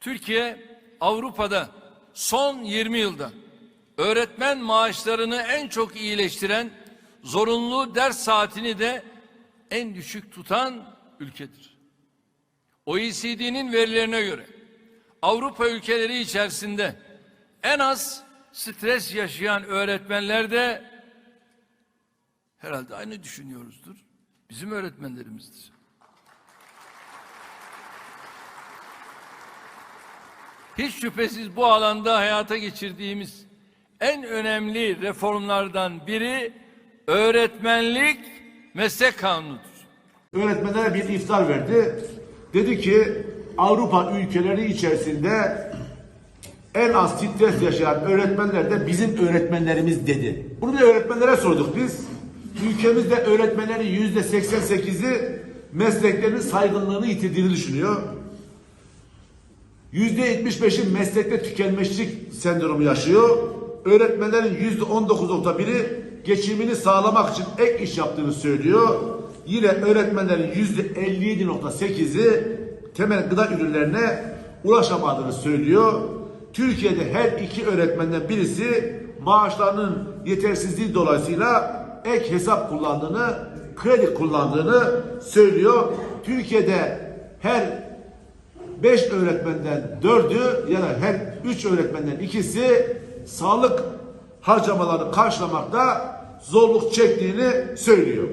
Türkiye Avrupa'da son 20 yılda öğretmen maaşlarını en çok iyileştiren, zorunlu ders saatini de en düşük tutan ülkedir. OECD'nin verilerine göre Avrupa ülkeleri içerisinde en az stres yaşayan öğretmenler de herhalde aynı düşünüyoruzdur. Bizim öğretmenlerimizdir. Hiç şüphesiz bu alanda hayata geçirdiğimiz en önemli reformlardan biri öğretmenlik meslek kanunudur. Öğretmenlere bir iftar verdi. Dedi ki Avrupa ülkeleri içerisinde en az stres yaşayan öğretmenler de bizim öğretmenlerimiz dedi. Bunu da öğretmenlere sorduk biz. Ülkemizde öğretmenlerin yüzde 88'i mesleklerinin saygınlığını yitirdiğini düşünüyor. Yüzde 75'i meslekte tükenmişlik sendromu yaşıyor. Öğretmenlerin yüzde 19.1'i geçimini sağlamak için ek iş yaptığını söylüyor. Yine öğretmenlerin yüzde 57.8'i temel gıda ürünlerine ulaşamadığını söylüyor. Türkiye'de her iki öğretmenden birisi maaşlarının yetersizliği dolayısıyla ek hesap kullandığını, kredi kullandığını söylüyor. Türkiye'de her Beş öğretmenden dördü ya da her üç öğretmenden ikisi sağlık harcamalarını karşılamakta zorluk çektiğini söylüyor.